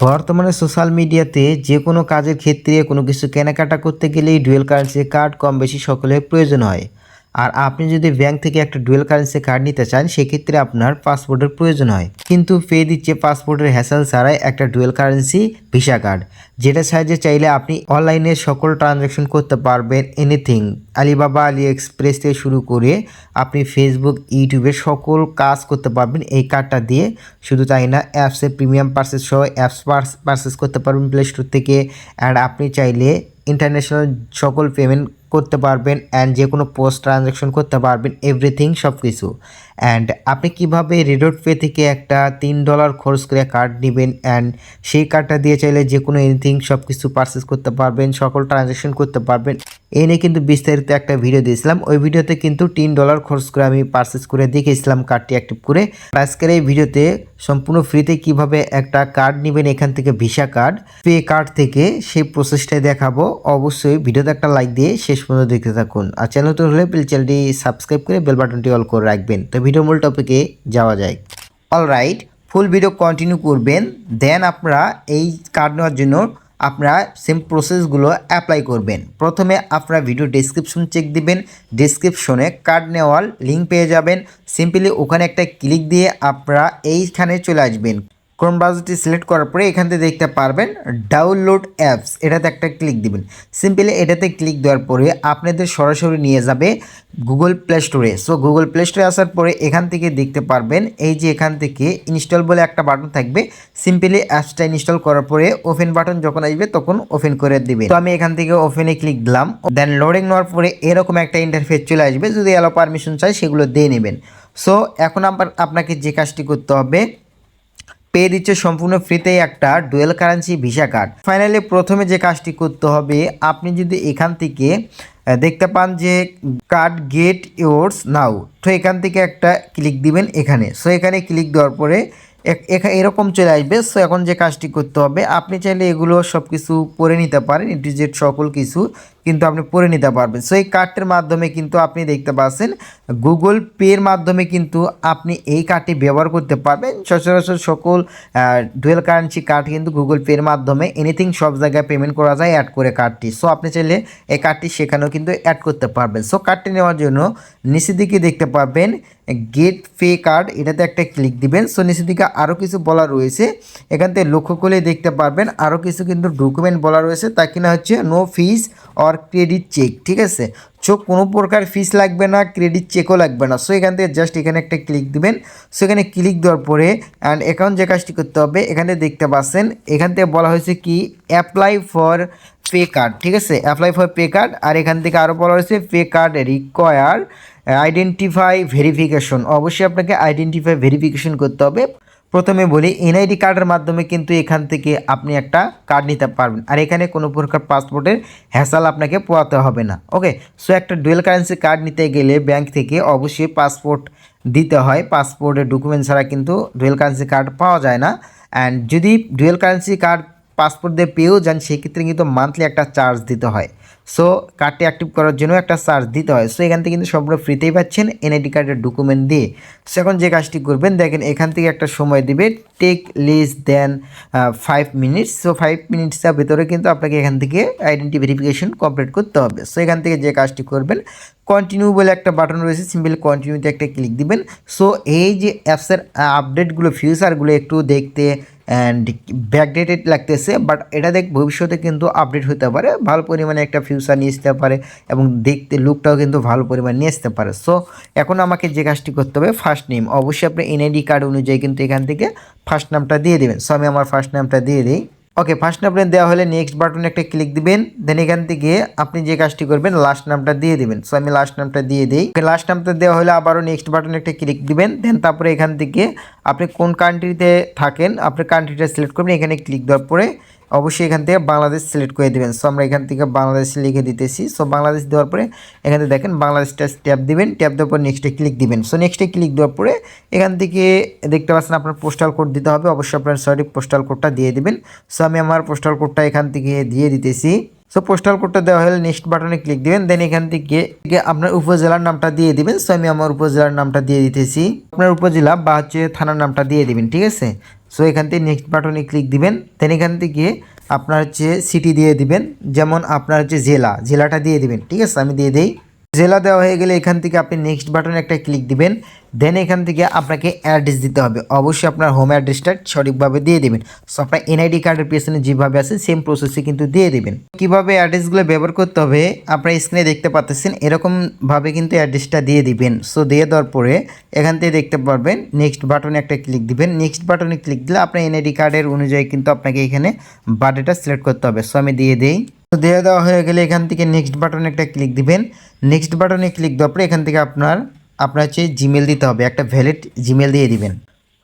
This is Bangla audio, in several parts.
বর্তমানে সোশ্যাল মিডিয়াতে যে কোনো কাজের ক্ষেত্রে কোনো কিছু কেনাকাটা করতে গেলেই ডুয়েল কারেন্সি কার্ড কম বেশি সকলের প্রয়োজন হয়। আর আপনি যদি ব্যাংক থেকে একটা ডুয়েল কারেন্সি কার্ড নিতে চান, সেক্ষেত্রে আপনার পাসপোর্টের প্রয়োজন হয়। কিন্তু পেয়ে দিচ্ছে পাসপোর্টের হ্যাসেল ছাড়াই একটা ডুয়েল কারেন্সি ভিসা কার্ড। যেটা সাহায্যে চাইলে আপনি অনলাইনে সকল ট্রানজ্যাকশন করতে পারবেন এনিথিং আলিবাবা আলি এক্সপ্রেস থেকে শুরু করে আপনি ফেসবুক ইউটিউবে সকল কাজ করতে পারবেন। এই কার্ডটা দিয়ে শুধু তাই না অ্যাপসে প্রিমিয়াম পার্সেস সহ অ্যাপস পার্সেস করতে পারবেন প্লে স্টোর থেকে। অ্যান্ড আপনি চাইলে ইন্টারন্যাশনাল সকল পেমেন্ট করতে পারবেন। অ্যান্ড যে কোনো পোস্ট ট্রানজ্যাকশন করতে পারবেন। এভরিথিং সব কিছু অ্যান্ড আপনি কীভাবে রেডোট পে থেকে একটা তিন ডলার খরচ করে কার্ড নেবেন অ্যান্ড সেই কার্ডটা দিয়ে চাইলে যে কোনো এনিথিং সব কিছু পারচেস করতে পারবেন, সকল ট্রানজ্যাকশন করতে পারবেন। এই নিয়ে কিন্তু বিস্তারিত একটা ভিডিও দিয়েছিলাম। ওই ভিডিওতে কিন্তু তিন ডলার খরচ করে আমি পারচেস করে দেখেছিলাম কার্ডটি অ্যাক্টিভ করে। আজকের এই ভিডিওতে সম্পূর্ণ ফ্রিতে কীভাবে একটা কার্ড নেবেন, এখান থেকে ভিসা কার্ড পে কার্ড থেকে সেই প্রসেসটাই দেখাবো। অবশ্যই ভিডিওতে একটা লাইক দিয়ে শেষ পর্যন্ত দেখতে থাকুন। আর চ্যানেল তো হলে চ্যানেলটি সাবস্ক্রাইব করে বেল বাটনটি অল করে রাখবেন। তো ভিডিও মূল টপিকে যাওয়া যায় all right full video continue করবেন। দেন আপনারা এই কার্ড নেওয়ার জন্য আপনারা সেম প্রসেসগুলো অ্যাপ্লাই করবেন। প্রথমে আপনারা ভিডিও ডিসক্রিপশন চেক দিবেন ডিসক্রিপশনে কার্ড নেওয়ার লিঙ্ক পেয়ে যাবেন। সিম্পলি ওখানে একটা ক্লিক দিয়ে আপনারা এইখানে চলে আসবেন। ক্রোম ব্রাউজারটি সিলেক্ট করার পরে এখান থেকে দেখতে পারবেন ডাউনলোড অ্যাপস এটাতে একটা ক্লিক দিবেন। সিম্পলি এটাতে ক্লিক দেওয়ার পরে আপনাদের সরাসরি নিয়ে যাবে গুগল প্লে স্টোরে সো গুগল প্লে স্টোরে আসার পরে এখান থেকে দেখতে পারবেন এই যে এখান থেকে ইনস্টল বলে একটা বাটন থাকবে। সিম্পলি অ্যাপসটা ইনস্টল করার পরে ওপেন বাটন যখন আসবে তখন ওপেন করে দিবে তো আমি এখান থেকে ওপেনে ক্লিক দিলাম। দেন লোডিং নেওয়ার পরে এরকম একটা ইন্টারফেস চলে আসবে। যদি অ্যালো পারমিশন চাই সেগুলো দিয়ে নেবেন। সো এখন আপনাকে যে কাজটি করতে হবে পেয়ে দিচ্ছে সম্পূর্ণ ফ্রিতেই একটা dual currency visa card. Finally প্রথমে যে কাজটি করতে হবে, আপনি যদি এখান থেকে দেখতে পান যে কার্ড গেট ইয়োর্স নাও, তো এখান থেকে একটা ক্লিক দিবেন এখানে। সো এখানে ক্লিক দেওয়ার পরে এরকম চলে আসবে। সো এখন যে কাজটি করতে হবে, আপনি চাইলে এগুলো সব কিছু পরে নিতে পারেন ইট ইন্টিজেট সকল কিছু কিন্তু আপনি পরে নিতে পারবেন। সো এই কার্ডটির মাধ্যমে কিন্তু আপনি দেখতে পাচ্ছেন গুগল পের মাধ্যমে কিন্তু আপনি এই কার্ডটি ব্যবহার করতে পারবেন। সচরাচর সকল ডুয়েল কারেন্সি কার্ড কিন্তু গুগল পের মাধ্যমে এনিথিং সব জায়গায় পেমেন্ট করা যায় অ্যাড করে কার্ডটি সো আপনি চাইলে এই কার্ডটি সেখানেও কিন্তু অ্যাড করতে পারবেন। সো কার্ডটি নেওয়ার জন্য নিচের দিকে দেখতে পারবেন গেট পে কার্ড এটাতে একটা ক্লিক দিবেন। সো নিচের দিকে আরও কিছু বলা রয়েছে। এখান থেকে লক্ষ্য করলে দেখতে পারবেন আরও কিছু কিন্তু ডকুমেন্ট বলা রয়েছে। তা কিনা হচ্ছে no fees or credit check ঠিক আছে? সো কোনো প্রকার ফিস লাগবে না ক্রেডিট চেকও লাগবে না। সো এখান থেকে জাস্ট এখানে একটা ক্লিক দিবেন। সো এখানে ক্লিক দেওয়ার পরে অ্যান্ড অ্যাকাউন্ট যে কাজটি করতে হবে, এখানে দেখতে পাচ্ছেন, এখান থেকে বলা হয়েছে কি অ্যাপ্লাই ফর পে কার্ড ঠিক আছে? অ্যাপ্লাই ফর পে কার্ড আর এখান থেকে আরও বলা হয়েছে pay card require identify verification অবশ্যই আপনাকে আইডেন্টিফাই ভেরিফিকেশন করতে হবে। প্রথমে বলি, এনআইডি কার্ডের মাধ্যমে কিন্তু এখান থেকে আপনি একটা কার্ড নিতে পারবেন। আর এখানে কোনো প্রকার পাসপোর্টের হ্যাসাল আপনাকে পোয়াতে হবে না। ওকে? সো, একটা ডুয়েল কারেন্সি কার্ড নিতে গেলে ব্যাংক থেকে অবশ্যই পাসপোর্ট দিতে হয়। পাসপোর্টের ডকুমেন্ট ছাড়া কিন্তু ডুয়েল কারেন্সি কার্ড পাওয়া যায় না। অ্যান্ড যদি ডুয়েল কারেন্সি কার্ড পাসপোর্ট দিয়ে পেয়েও যান, সেক্ষেত্রে কিন্তু মান্থলি একটা চার্জ দিতে হয়। সো কার্ডটি অ্যাক্টিভ করার জন্য একটা চার্জ দিতে হয়। সো এখান থেকে কিন্তু সম্পূর্ণ ফ্রিতেই পাচ্ছেন এনআইডি কার্ডের ডকুমেন্ট দিয়ে। সো এখন যে কাজটি করবেন, দেখেন এখান থেকে একটা সময় দিবে। Take less then five minutes so five মিনিটসের ভিতরে কিন্তু আপনাকে এখান থেকে আইডেন্টি ভেরিফিকেশন কমপ্লিট করতে হবে। সো এখান থেকে যে কাজটি করবেন কন্টিনিউ বলে একটা বাটন রয়েছে সিম্পল কন্টিনিউতে একটা ক্লিক দিবেন। সো এই যে অ্যাপসের আপডেটগুলো ফিউচারগুলো একটু দেখতে অ্যান্ড ব্যাকডেটেড লাগতেছে বাট এটা দেখ ভবিষ্যতে কিন্তু আপডেট হতে পারে, ভালো পরিমাণে একটা ফিউচার নিয়ে আসতে পারে, এবং দেখতে লুকটাও কিন্তু ভালো পরিমাণ নিয়ে আসতে পারে। সো এখন আমাকে যে কাজটি করতে হবে ফার্স্ট নেম অবশ্যই আপনি এনআইডি কার্ড অনুযায়ী কিন্তু এখান থেকে ফার্স্ট নামটা দিয়ে দেবেন। সো আমি আমার ফার্স্ট নামটা দিয়ে দিই। ওকে ফার্স্ট নামটা দেওয়া হলে নেক্সট বাটনে একটা ক্লিক দিবেন দেন এখান থেকে আপনি যে কাজটি করবেন লাস্ট নামটা দিয়ে দিবেন। সো আমি লাস্ট নামটা দিয়ে দিই। লাস্ট নামটা দেওয়া হলে আবারও নেক্সট বাটনে একটা ক্লিক দিবেন দেন তারপরে এখান থেকে আপনি কোন কান্ট্রিতে থাকেন, আপনি কান্ট্রিটা সিলেক্ট করবেন, এখানে ক্লিক দেওয়ার পরে অবশ্যই এখান থেকে বাংলাদেশ সিলেক্ট করে দেবেন। সো আমরা এখান থেকে বাংলাদেশ লিখে দিতেছি। সো বাংলাদেশ দেওয়ার পরে এখান থেকে দেখেন বাংলাদেশটা ট্যাপ দিবেন। ট্যাপ দেওয়ার পর নেক্সটে ক্লিক দিবেন। সো নেক্সটে ক্লিক দেওয়ার পরে এখান থেকে দেখতে পাচ্ছেন আপনার পোস্টাল কোড দিতে হবে। অবশ্যই আপনার সঠিক পোস্টাল কোডটা দিয়ে দিবেন। সো আমি আমার পোস্টাল কোডটা এখান থেকে দিয়ে দিতেছি। সো পোস্টাল কোডটা দেওয়া হলে নেক্সট বাটনে ক্লিক দিবেন। দেন এখান থেকে আপনার উপজেলার নামটা দিয়ে দিবেন। সো আমি আমার উপজেলার নামটা দিয়ে দিতেছি। আপনার উপজেলা বা হচ্ছে থানার নামটা দিয়ে দিবেন। ঠিক আছে? সো এখান থেকে নেক্সট বাটনে ক্লিক দিবেন। দেন এখান থেকে আপনার হচ্ছে সিটি দিয়ে দিবেন। যেমন আপনার হচ্ছে জেলা, জেলাটা দিয়ে দিবেন। ঠিক আছে? আমি দিয়ে দিই। জেলা দেওয়া হয়ে গেলে এখান থেকে আপনি নেক্সট বাটনে একটা ক্লিক দিবেন দেন এখান থেকে আপনাকে অ্যাড্রেস দিতে হবে। অবশ্যই আপনার হোম অ্যাড্রেসটা সঠিকভাবে দিয়ে দেবেন। সো আপনার এনআইডি কার্ডের পেছনে যেভাবে আছে সেম প্রসেসে কিন্তু দিয়ে দেবেন। কীভাবে অ্যাড্রেসগুলো ব্যবহার করতে হবে, আপনার স্ক্রিনে দেখতে পাচ্ছেন এরকমভাবে কিন্তু অ্যাড্রেসটা দিয়ে দিবেন। সো দিয়ে দেওয়ার পরে এখান থেকে দেখতে পারবেন নেক্সট বাটনে একটা ক্লিক দিবেন। নেক্সট বাটনে ক্লিক দিলে আপনার এনআইডি কার্ডের অনুযায়ী কিন্তু আপনাকে এখানে বার্থডেটা সিলেক্ট করতে হবে। সো আমি দিয়ে দিই। তো দিয়ে দেওয়া হয়ে গেলে এখান থেকে নেক্সট বাটনে একটা ক্লিক দিবেন। নেক্সট বাটনে ক্লিক দেওয়ার পরে এখান থেকে আপনার আপনার হচ্ছে জিমেল দিতে হবে। একটা ভ্যালিড জিমেল দিয়ে দিবেন।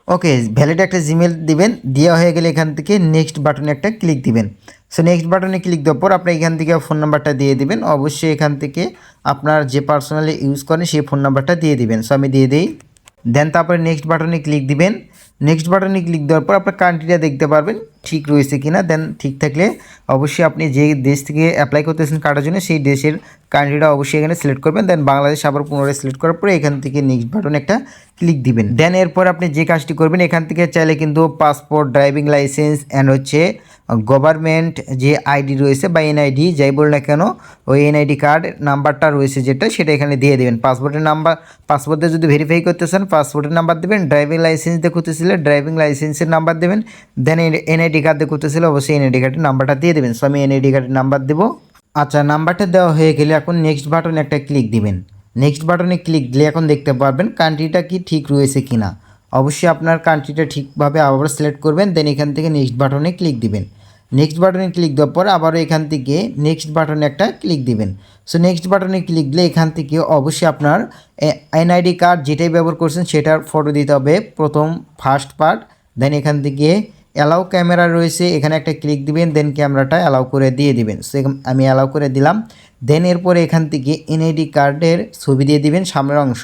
ওকে ভ্যালিড একটা জিমেল দিবেন। দেওয়া হয়ে গেলে এখান থেকে নেক্সট বাটনে একটা ক্লিক দিবেন। সো নেক্সট বাটনে ক্লিক দেওয়ার পর আপনি এখান থেকে ফোন নাম্বারটা দিয়ে দিবেন। অবশ্যই এখান থেকে আপনার যে পার্সোনালি ইউজ করেন সেই ফোন নাম্বারটা দিয়ে দিবেন। সো আমি দিয়ে দিই। দেন তারপরে নেক্সট বাটনে ক্লিক দিবেন। নেক্সট বাটনে ক্লিক দেওয়ার পর আপনার কান্ট্রিটা দেখতে পারবেন, ঠিক রয়েছে কিনা দেন ঠিক থাকলে অবশ্যই আপনি যে দেশ থেকে অ্যাপ্লাই করতেছেন কাটার জন্য সেই দেশের কান্ট্রিটা অবশ্যই এখানে সিলেক্ট করবেন দেন বাংলাদেশ আবার পুনরায় সিলেক্ট করার পরে এখান থেকে নেক্সট বাটনে একটা ক্লিক দিবেন। দেন এরপর আপনি যে কাজটি করবেন, এখান থেকে চাইলে কিন্তু পাসপোর্ট ড্রাইভিং লাইসেন্স অ্যান্ড হচ্ছে গভর্নমেন্ট যে আইডি রয়েছে বা এনআইডি যাই বল না কেন, ওই এনআইডি কার্ড নাম্বারটা রয়েছে যেটা, সেটা এখানে দিয়ে দেবেন। পাসপোর্টের নাম্বার পাসপোর্টে যদি ভেরিফাই করতে চান পাসপোর্টের নাম্বার দেবেন ড্রাইভিং লাইসেন্স দিয়ে করতেছিলে ড্রাইভিং লাইসেন্সের নাম্বার দেবেন দেন এনআইডি কার্ড দিয়ে করতেছিলে, অবশ্যই এনআইডি কার্ডের নাম্বারটা দিয়ে দেবেন। সো আমি এনআইডি কার্ডের নাম্বার দেবো। আচ্ছা নাম্বারটা দেওয়া হয়ে গেলে এখন নেক্সট বাটনে একটা ক্লিক দিবেন। নেক্সট বাটনে ক্লিক দিলে এখন দেখতে পারবেন কান্ট্রিটা কি ঠিক রয়েছে কিনা। অবশ্যই আপনার কান্ট্রিটা ঠিকভাবে আবার সিলেক্ট করবেন দেন এখান থেকে নেক্সট বাটনে ক্লিক দিবেন। নেক্সট বাটনে ক্লিক দেওয়ার পর আবারও এখান থেকে নেক্সট বাটনে একটা ক্লিক দিবেন। সো নেক্সট বাটনে ক্লিক দিলে এখান থেকে অবশ্যই আপনার এনআইডি কার্ড যেটাই ব্যবহার করছেন সেটার ফটো দিতে হবে। প্রথম ফার্স্ট পার্ট দেন এখান থেকে অ্যালাউ ক্যামেরা রয়েছে, এখানে একটা ক্লিক দিবেন দেন ক্যামেরাটা অ্যালাউ করে দিয়ে দিবেন। সো আমি অ্যালাউ করে দিলাম। দেন এরপরে এখান থেকে এনআইডি কার্ডের ছবি দিয়ে দিবেন সামনের অংশ।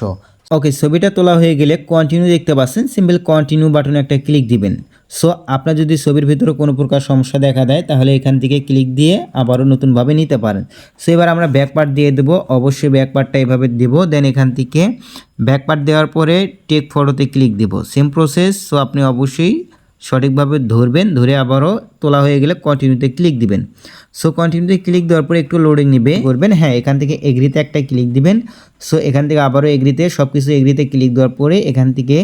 ওকে ছবিটা তোলা হয়ে গেলে কন্টিনিউ দেখতে পাচ্ছেন সিম্পল কন্টিনিউ বাটনে একটা ক্লিক দিবেন। সো আপনার যদি ছবির ভিতরে কোনো প্রকার সমস্যা দেখা দেয়, তাহলে এখান থেকে ক্লিক দিয়ে আবারও নতুনভাবে নিতে পারেন। সো এবার আমরা ব্যাক পার্ট দিয়ে দেবো, অবশ্যই ব্যাক পার্টটা এভাবে দেবো দেন এখান থেকে ব্যাক পার্ট দেওয়ার পরে টেক ফটোতে ক্লিক দেবো। সেম প্রসেস সো আপনি অবশ্যই সঠিকভাবে ধরবেন, ধরে আবারও তোলা হয়ে গেলে কন্টিনিউতে ক্লিক দিবেন। সো কন্টিনিউতে ক্লিক দেওয়ার পরে একটু লোডিং নেবে, করবেন। হ্যাঁ এখান থেকে এগ্রিতে একটা ক্লিক দিবেন। সো এখান থেকে আবারও এগ্রিতে সব কিছু এগ্রিতে ক্লিক দেওয়ার পরে এখান থেকে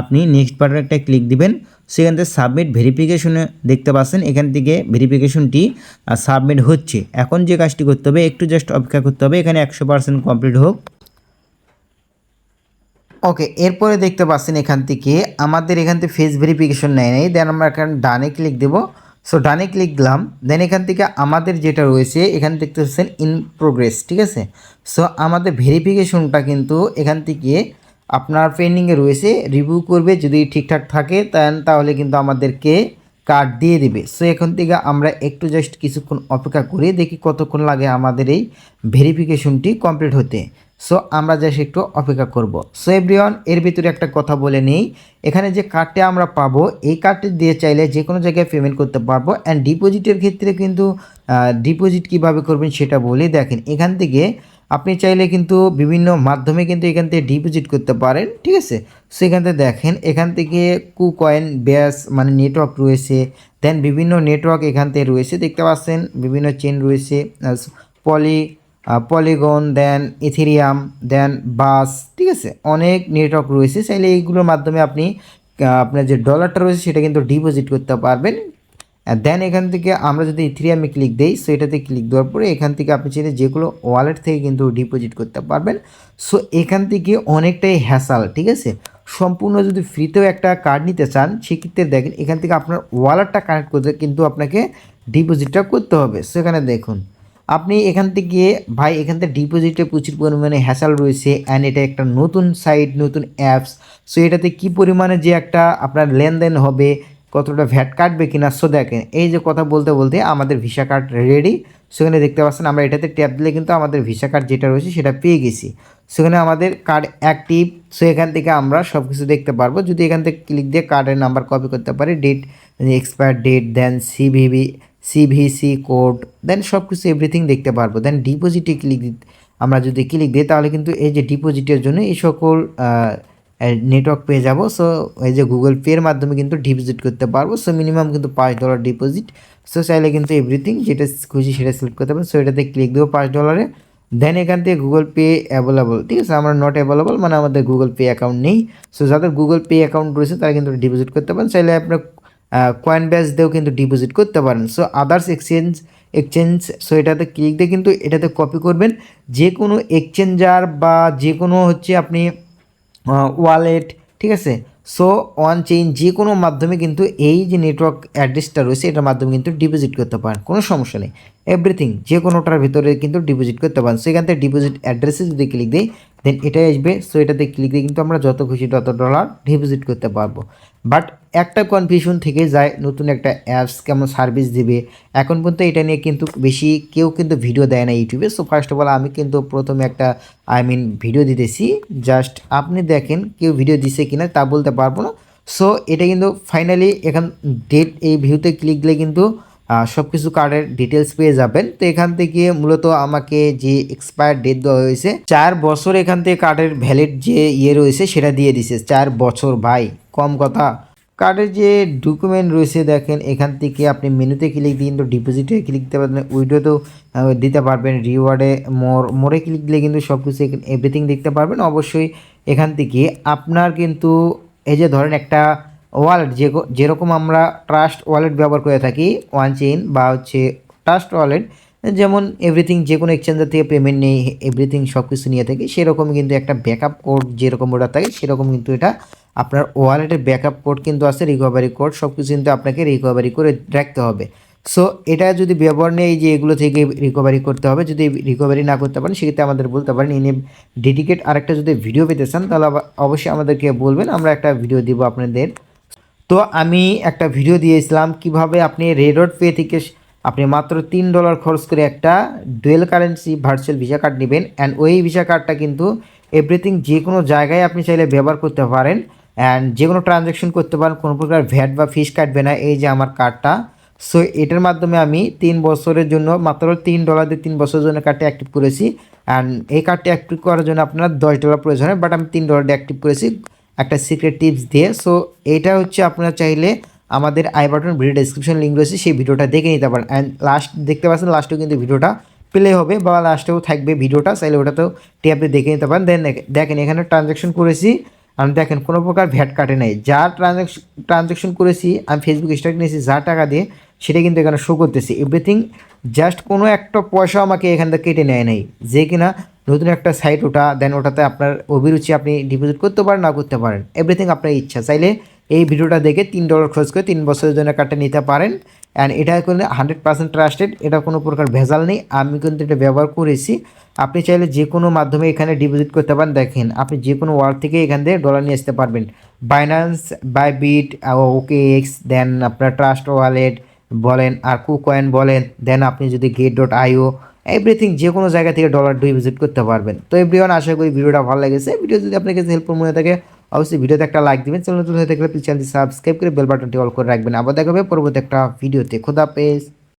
আপনি নেক্সট পার্টের একটা ক্লিক দিবেন। সেখান থেকে সাবমিট ভেরিফিকেশনে দেখতে পাচ্ছেন, এখান থেকে ভেরিফিকেশনটি সাবমিট হচ্ছে। এখন যে কাজটি করতে হবে, একটু জাস্ট অপেক্ষা করতে হবে। এখানে একশো পার্সেন্ট কমপ্লিট হোক। ওকে এরপরে দেখতে পাচ্ছেন এখান থেকে আমাদের এখান থেকে ফেস ভেরিফিকেশন নেয় নেই। দেন আমরা এখানে ডানে ক্লিক দেবো। সো ডানে ক্লিক দিলাম। দেন এখান থেকে আমাদের যেটা রয়েছে, এখানে দেখতে পাচ্ছেন ইন প্রোগ্রেস ঠিক আছে? সো আমাদের ভেরিফিকেশনটা কিন্তু এখান থেকে আপনার পেন্ডিংয়ে রয়েছে। রিভিউ করবে, যদি ঠিকঠাক থাকে তাহলে কিন্তু আমাদেরকে কার্ড দিয়ে দেবে। সো এখন থেকে আমরা একটু জাস্ট কিছুক্ষণ অপেক্ষা করে দেখি কতক্ষণ লাগে আমাদের এই ভেরিফিকেশনটি কমপ্লিট হতে। সো আমরা জাস্ট একটু অপেক্ষা করব। সো এভরিওয়ান এর ভিতরে একটা কথা বলে নেই। এখানে যে কার্ডটা আমরা পাবো, এই কার্ডটি দিয়ে চাইলে যে কোনো জায়গায় পেমেন্ট করতে পারব। অ্যান্ড ডিপোজিটের ক্ষেত্রে কিন্তু ডিপোজিট কীভাবে করবেন সেটা বলে দেখেন। এখান থেকে আপনি চাইলে কিন্তু বিভিন্ন মাধ্যমে কিন্তু এখান থেকে ডিপোজিট করতে পারেন, ঠিক আছে? সো এখান থেকে দেখেন, এখান থেকে কু কয়েন ব্যাস মানে নেটওয়ার্ক রয়েছে। দেন বিভিন্ন নেটওয়ার্ক এখান থেকে রয়েছে, দেখতে পাচ্ছেন? বিভিন্ন চেন রয়েছে। পলি পলিগন দেন ইথেরিয়াম দেন বাস ঠিক আছে? অনেক নেটওয়ার্ক রয়েছে। চাইলে এইগুলোর মাধ্যমে আপনি আপনার যে ডলারটা রয়েছে সেটা কিন্তু ডিপোজিট করতে পারবেন। দেন এখান থেকে আমরা যদি ইথেরিয়ামে ক্লিক দিই সো এটাতে ক্লিক দেওয়ার পরে এখান থেকে আপনি চাইলে যেগুলো ওয়ালেট থেকে কিন্তু ডিপোজিট করতে পারবেন। সো এখান থেকে অনেকটাই হ্যাসাল ঠিক আছে? সম্পূর্ণ যদি ফ্রিতেও একটা কার্ড নিতে চান, সেক্ষেত্রে দেখেন এখান থেকে আপনার ওয়ালেটটা কানেক্ট করতে কিন্তু আপনাকে ডিপোজিটটা করতে হবে। সেখানে দেখুন আপনি এখান থেকে ভাই, এখান থেকে ডিপোজিটে প্রচুর পরিমাণে হ্যাসাল রয়েছে অ্যান্ড এটা একটা নতুন সাইট নতুন অ্যাপস সো এটাতে কি পরিমাণে যে একটা আপনার লেনদেন হবে, কতটা ভ্যাট কাটবে কিনা সো দেখেন, এই যে কথা বলতে বলতে আমাদের ভিসা কার্ড রেডি সেখানে দেখতে পাচ্ছেন আমরা এটাতে ট্যাপ দিলে কিন্তু আমাদের ভিসা কার্ড যেটা রয়েছে সেটা পেয়ে গেছি। সেখানে আমাদের কার্ড অ্যাক্টিভ সো এখান থেকে আমরা সব কিছু দেখতে পারব। যদি এখান থেকে ক্লিক দিয়ে কার্ডের নাম্বার কপি করতে পারি date expire date then CVV CVC code then সব কিছু এভরিথিং দেখতে পারব। দেন ডিপোজিটে ক্লিক আমরা যদি ক্লিক দিই, তাহলে কিন্তু এই যে ডিপোজিটের জন্য এই সকল নেটওয়ার্ক পেয়ে যাব। সো এই যে গুগল পের মাধ্যমে কিন্তু ডিপোজিট করতে পারব। সো মিনিমাম কিন্তু পাঁচ ডলার ডিপোজিট সো চাইলে কিন্তু এভরিথিং যেটা খুশি সেটা সিলেক্ট করতে পারেন সো এটাতে ক্লিক দেবো পাঁচ ডলারে দেন এখান থেকে গুগল পে অ্যাভেলেবল ঠিক আছে? আমরা নট অ্যাভেলেবল মানে আমাদের গুগল পে অ্যাকাউন্ট নেই। সো যাদের গুগল পে অ্যাকাউন্ট রয়েছে, তারা কিন্তু ডিপোজিট করতে পারেন। চাইলে আপনার কয়েন ব্যাচ দিয়েও কিন্তু ডিপোজিট করতে পারেন। So others exchange exchange so এটাতে ক্লিক দিয়ে কিন্তু এটাতে কপি করবেন। যে কোনো এক্সচেঞ্জার বা যে কোনো হচ্ছে আপনি ওয়ালেট ঠিক আছে? সো ওয়ান চেইন যে কোনো মাধ্যমে কিন্তু এই যে নেটওয়ার্ক অ্যাড্রেসটা রয়েছে, এটার মাধ্যমে কিন্তু ডিপোজিট করতে পারেন। কোনো সমস্যা নেই। এভরিথিং যে কোনোটার ভিতরে কিন্তু ডিপোজিট করতে পারেন। সেখান থেকে ডিপোজিট অ্যাড্রেসে যদি ক্লিক দিই দেন এটাই আসবে সো এটাতে ক্লিক দিয়ে কিন্তু আমরা যত খুশি তত ডলার ডিপোজিট করতে পারব। বাট একটা কনফিউশন থেকে যায়, নতুন একটা অ্যাপস কেমন সার্ভিস দিবে। এখন পর্যন্ত এটা নিয়ে কিন্তু বেশি কেউ কিন্তু ভিডিও দেয় না ইউটিউবে সো ফার্স্ট অফ অল আমি কিন্তু প্রথমে একটা আই মিন ভিডিও দিতেছি। জাস্ট আপনি দেখেন কেউ ভিডিও দিছে কিনা তা বলতে পারব না। সো এটা কিন্তু ফাইনালি এখন ডেট এই ভিউতে ক্লিক দিলে কিন্তু সব কিছু কার্ডের ডিটেলস পেয়ে যাবেন। তো এখান থেকে মূলত আমাকে যে এক্সপায়ার ডেট দেওয়া হয়েছে, চার বছর এখান থেকে কার্ডের ভ্যালিড যে ইয়ে রয়েছে সেটা দিয়ে দিছে। চার বছর, ভাই, কম কথা। কার্ডের যে ডকুমেন্ট রয়েছে, দেখেন, এখান থেকে আপনি মেনুতে ক্লিক দিয়ে কিন্তু ডিপোজিটে ক্লিক দিতে পারবেন উইডোতেও দিতে পারবেন রিওয়ার্ডে মোর মোরে ক্লিক দিলে কিন্তু সব কিছু এভরিথিং দেখতে পারবেন। অবশ্যই এখান থেকে আপনার কিন্তু, এই যে ধরেন একটা ওয়ালেট, যে যেরকম আমরা ট্রাস্ট ওয়ালেট ব্যবহার করে থাকি ওয়ান চেইন বা হচ্ছে ট্রাস্ট ওয়ালেট যেমন এভরিথিং যে কোনো এক্সচেঞ্জার থেকে পেমেন্ট নেই এভরিথিং সব কিছু নিয়ে থাকি সেরকম কিন্তু একটা ব্যাকআপ কোড যেরকম ওটা থাকে, সেরকম কিন্তু এটা আপনার ওয়ালেটের ব্যাকআপ কোড কিন্তু আছে রিকভারি কোড সব কিছু কিন্তু আপনাকে রিকভারি করে রাখতে হবে। সো এটা যদি ব্যবহার নেই যে এগুলো থেকে রিকভারি করতে হবে, যদি রিকভারি না করতে পারেন, সেক্ষেত্রে আমাদের বলতে পারেন, ইনি ডেডিকেট আরেকটা যদি ভিডিও পেতে চান, তাহলে অবশ্যই আমাদেরকে বলবেন, আমরা একটা ভিডিও দিব আপনাদের। তো আমি একটা ভিডিও দিয়েছিলাম, কীভাবে আপনি রেডট পে থেকে আপনি মাত্র তিন ডলার খরচ করে একটা dual currency virtual visa card নেবেন অ্যান্ড ওই ভিসা কার্ডটা কিন্তু এভরিথিং যে কোনো জায়গায় আপনি চাইলে ব্যবহার করতে পারেন অ্যান্ড যে কোনো ট্রানজ্যাকশন করতে পারেন, কোনো প্রকার ভ্যাট বা ফিস কাটবে না, এই যে আমার কার্ডটা সো এটার মাধ্যমে আমি তিন বছরের জন্য মাত্র তিন ডলার দিয়ে তিন বছরের জন্য কার্ডটা অ্যাক্টিভ করেছি। অ্যান্ড এই কার্ডটি অ্যাক্টিভ করার জন্য আপনার দশ ডলার প্রয়োজন হয় বাট আমি তিন ডলার অ্যাক্টিভ করেছি। একটা সিক্রেট টিপস দিয়ে। সো এটা হচ্ছে আপনারা চাইলে আমাদের i button video description link রয়েছে, সেই ভিডিওটা দেখে নিতে পারেন। অ্যান্ড লাস্ট দেখতে পাচ্ছেন লাস্টেও কিন্তু ভিডিওটা প্লে হবে বা লাস্টেও থাকবে ভিডিওটা চাইলে ওটাতেও ট্যাপে দেখে নিতে পারেন। দেন দেখেন এখানে ট্রানজ্যাকশন করেছি। আমি দেখেন, কোনো প্রকার ভ্যাট কাটে নাই। যা ট্রানজ্যাকশন ট্রানজ্যাকশন করেছি, আমি ফেসবুক স্টক নিয়েছি, যা টাকা দিয়ে, সেটা কিন্তু এখানে শো করতেছি। এভরিথিং জাস্ট কোনো একটা পয়সা আমাকে এখান থেকে কেটে নেয় নাই। যে কিনা নতুন একটা সাইট ওটা দেন ওটাতে আপনার অভিরুচি আপনি ডিপোজিট করতে পারেন না করতে পারেন। এভরিথিং আপনার ইচ্ছা। চাইলে এই ভিডিওটা দেখে তিন ডলার খরচ করে তিন বছরের জন্য কার্ডটা নিতে পারেন। অ্যান্ড এটা কিন্তু হান্ড্রেড পার্সেন্ট ট্রাস্টেড এটা কোনো প্রকার ভেজাল নেই। আমি কিন্তু এটা ব্যবহার করেছি। আপনি চাইলে যে কোনো মাধ্যমে এখানে ডিপোজিট করতে পারেন। দেখেন, আপনি যে কোনো ওয়ার্ড থেকে এখান থেকে ডলার নিয়ে আসতে পারবেন। বাইন্যান্স বাইবিট ওকে এক্স দেন আপনার ট্রাস্ট ওয়ালেট বলেন, আর কু কয়েন বলেন দেন আপনি যদি গেট ডট আইও এভরিথিং যে কোনো জায়গা থেকে ডলার ডিপোজিট করতে পারবেন। তো এভরিওয়ান আশা করি ভিডিওটা ভালো লেগেছে। ভিডিও যদি আপনার কাছে হেল্পফুল মনে থাকে, অবশ্যই ভিডিওতে একটা লাইক দিবেন। চ্যানেল নতুন হয়ে থাকলে প্লিজ চ্যানেলটি সাবস্ক্রাইব করে বেল বাটনটি অল করে রাখবেন। আবার দেখাবে পরবর্তী একটা ভিডিওতে খোদা পেজ